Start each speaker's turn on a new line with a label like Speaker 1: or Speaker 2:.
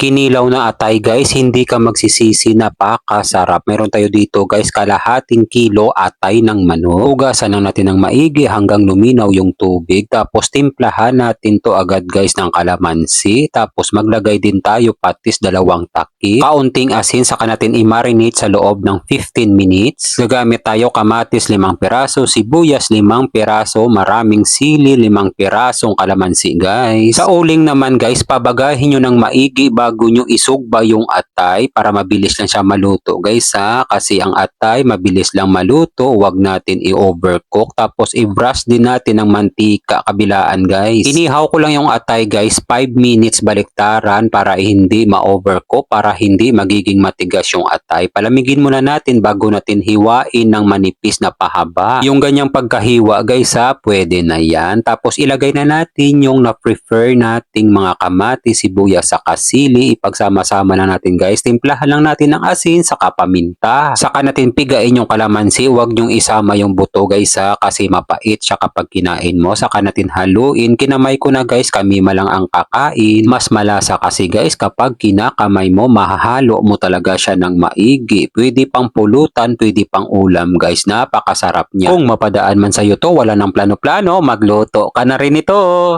Speaker 1: Kinilaw na atay guys, hindi ka magsisisi napakasarap. Meron tayo dito guys, kalahating kilo atay ng manok. Hugasan lang natin ng maigi hanggang luminaw yung tubig. Tapos timplahan natin to agad guys ng kalamansi. Tapos maglagay din tayo patis dalawang taki. Kaunting asin saka natin i-marinate sa loob ng 15 minutes. Gagamit tayo kamatis limang piraso, sibuyas limang piraso, maraming sili limang pirasong kalamansi guys. Sa uling naman guys, pabagahin nyo ng maigi bago nyo isugba yung atay para mabilis lang siya maluto guys ha. Kasi ang atay mabilis lang maluto, wag natin i-overcook. Tapos i-brush din natin ng mantika kabilaan guys. Inihaw ko lang yung atay guys, 5 minutes baliktaran para hindi ma-overcook, para hindi magiging matigas yung atay. Palamigin muna natin bago natin hiwain ng manipis na pahaba. Yung ganyang pagkahiwa guys ha, pwede na yan. Tapos ilagay na natin yung na-prefer nating mga kamatis, sibuyas, saka sili. Ipagsama-sama lang natin guys. Timplahan lang natin ng asin, saka paminta. Saka natin pigain yung kalamansi. Huwag nyong isama yung buto guys ha, kasi mapait siya kapag kinain mo. Saka natin haluin. Kinamay ko na guys, kami malang ang kakain. Mas malasa kasi guys kapag kinakamay mo, mahahalo mo talaga siya ng maigi. Pwede pang pulutan, pwede pang ulam guys. Napakasarap niya. Kung mapadaan man sa'yo to, wala ng plano-plano, magluto ka na rin ito.